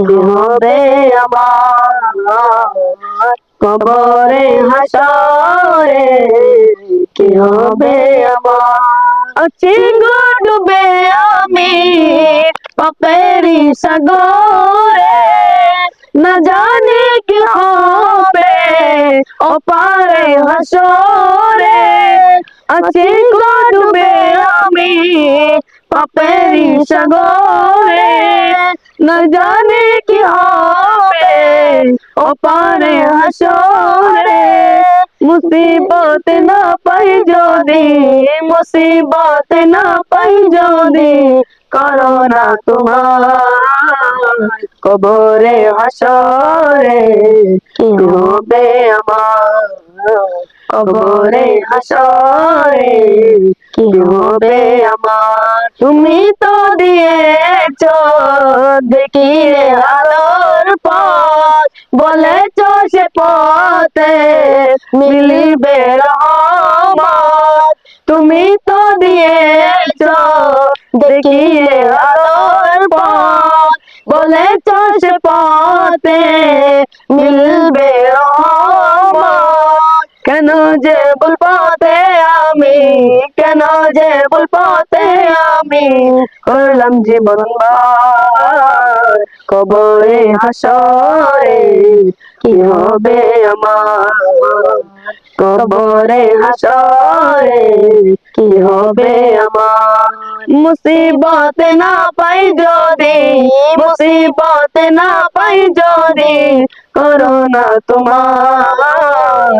হবে আমার কবরে হাসরে, কি হবে আমার? আছি গো ডুবে আমি পাপেরি সাগরে। না জানি কি হবে ওপারে হাসরে। আছি গো ডুবে আমি পাপেরি সাগরে। না জানি কি হবে। ওপারে হাসরে। মুসিবত না পাই যদি, মুসিবত না পাই যদি, করোনা তোমার কবরে হাসরে। কি হবে আমার কবরে হাসরে। কি হবে তুমি তো দিয়েছ দেখি রে আলোর পথ। বলেছ সে পথে মিলিবে রহমত। তুমি তো দিয়েছ দেখি রে আলোর পথ। বলেছ সে পথে মিলবে রহমত। কেন যে ভুল পথে আমি কেন যে ভুল আমি করলাম জীবন বার? কবরে হাসরে কি হবে আমার? কবরে হাসরে কি হবে আমার? মুসিবত না পাই যদি, মুসিবত না পাই যদি করোনা তোমার